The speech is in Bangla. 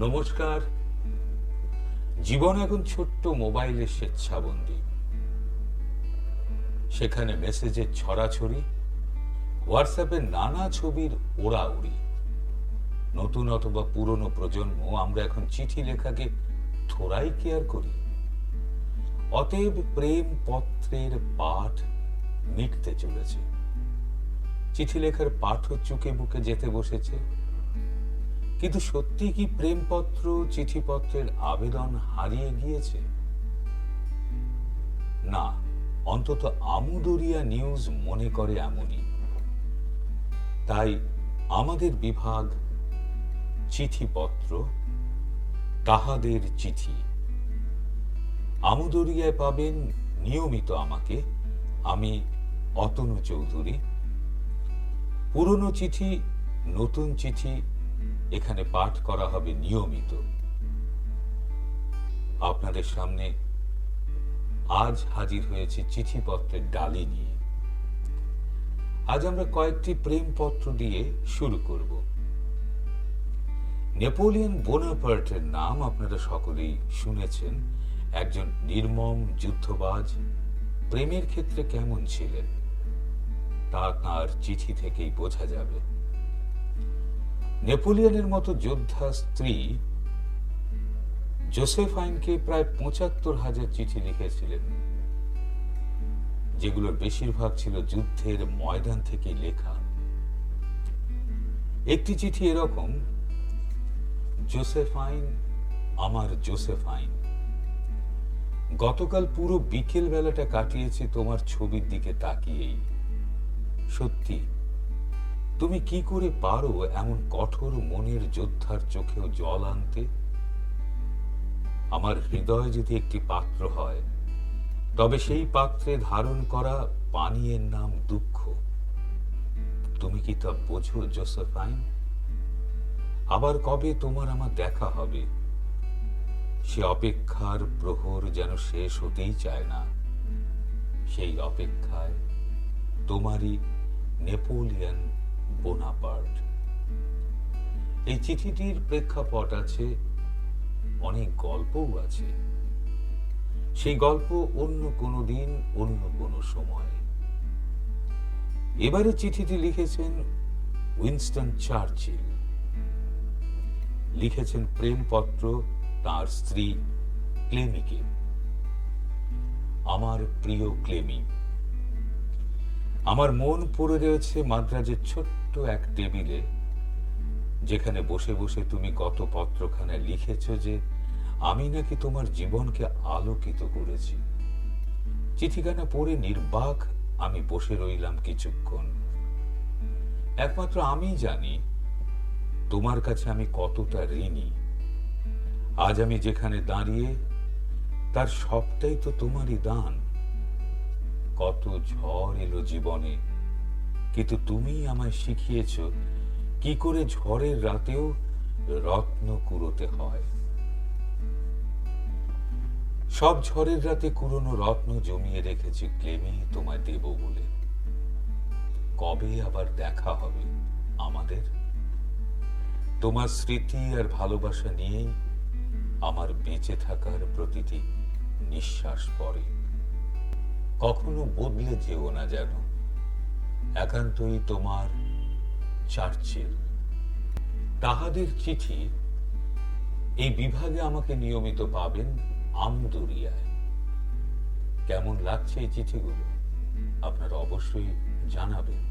নমস্কার। জীবন এখন ছোট্ট মোবাইলের স্বেচ্ছাবন্দী। সেখানে মেসেজের ছড়াছড়ি, হোয়াটসঅ্যাপে নানা ছবির ওড়া ওড়াউড়ি নতুন অথবা পুরনো প্রজন্ম, আমরা এখন চিঠি লেখাকে থোড়াই কেয়ার করি। অতএব প্রেম পত্রের পাঠ মিটতে চলেছে। চিঠি লেখার পাঠও চুকে বুকে যেতে বসেছে। কিন্তু সত্যি কি প্রেমপত্র, চিঠিপত্রের আবেদন হারিয়ে গিয়েছে? না, অন্তত আমুদরিয়া নিউজ মনে করে এমনই। তাই আমাদের বিভাগ চিঠিপত্র, তাহাদের চিঠি। আমুদরিয়ায় পাবেন নিয়মিত আমাকে, আমি অতনু চৌধুরী। পুরনো চিঠি, নতুন চিঠি এখানে পাঠ করা হবে নিয়মিত। আপনাদের সামনে আজ হাজির হয়েছে চিঠিপত্রের ডালি নিয়ে। আজ আমরা কয়েকটি প্রেমপত্র দিয়ে শুরু করব। নেপোলিয়ন বোনাপার্টের নাম আপনারা সকলেই শুনেছেন। একজন নির্মম যুদ্ধবাজ প্রেমের ক্ষেত্রে কেমন ছিলেন, তা তার চিঠি থেকেই বোঝা যাবে। নেপোলিয়নের মতো যোদ্ধা স্ত্রী জোসেফাইনকে প্রায় পঁচাত্তর হাজার চিঠি লিখেছিলেন যেগুলোর বেশিরভাগ ছিল যুদ্ধের ময়দান থেকে লেখা। একটি চিঠি এরকম জোসেফাইন আমার জোসেফাইন গতকাল পুরো বিকেল বেলাটা কাটিয়েছি তোমার ছবির দিকে তাকিয়েই। সত্যি। তুমি কি করে পারো এমন কঠোর মনের যোদ্ধার চোখেও জল আনতে? আমার হৃদয় যদি একটি পাত্র হয়, তবে সেই পাত্রে ধারণ করা পানীয়ের নাম দুঃখ। তুমি কি তা বোঝো জোসেফাইন আবার কবে তোমার আমার দেখা হবে? সে অপেক্ষার প্রহর যেন শেষ হতেই চায় না। সেই অপেক্ষায় তোমারই নেপোলিয়ন বোনাপার্ট। এই চিঠিটির প্রেক্ষাপট আছে, অনেক গল্পও আছে। সেই গল্প অন্য কোনো দিন, অন্য কোনো সময়। এবারে চিঠিটি লিখেছেন উইনস্টন চার্চিল। লিখেছেন প্রেমপত্র তার স্ত্রী ক্লেমিকে। আমার প্রিয় ক্লেমি আমার মন পড়ে রয়েছে মাদ্রাজের ছোট্ট এক টেবিলে, যেখানে বসে বসে তুমি গত পত্রখানে লিখেছ যে, আমি নাকি তোমার জীবনকে আলোকিত করেছি। চিঠিখানা পড়ে নির্বাক আমি বসে রইলাম কিছুক্ষণ। একমাত্র আমি জানি, তোমার কাছে আমি কতটা ঋণী। আজ আমি যেখানে দাঁড়িয়ে, তার সবটাই তো তোমারই দান। কত ঝড় এলো জীবনে। কিন্তু তুমি আমায় শিখিয়েছ কি করে ঝড়ের রাতেও রত্ন কুড়োতে হয়। সব ঝড়ের রাতে কুড়োনো রত্ন জমিয়ে রেখেছি ক্লেমি তোমায় দেব বলে। কবে আবার দেখা হবে আমাদের? তোমার স্মৃতি আর ভালোবাসা নিয়েই আমার বেঁচে থাকার প্রতিটি নিঃশ্বাস পড়ে। কখনো বদলে যেও না যেন। একান্তই তোমার চার্চিল তাহাদের চিঠি এই বিভাগে আমাকে নিয়মিত পাবেন আমদুরিয়ায়। কেমন লাগছে এই চিঠিগুলো? আপনারা অবশ্যই জানাবেন।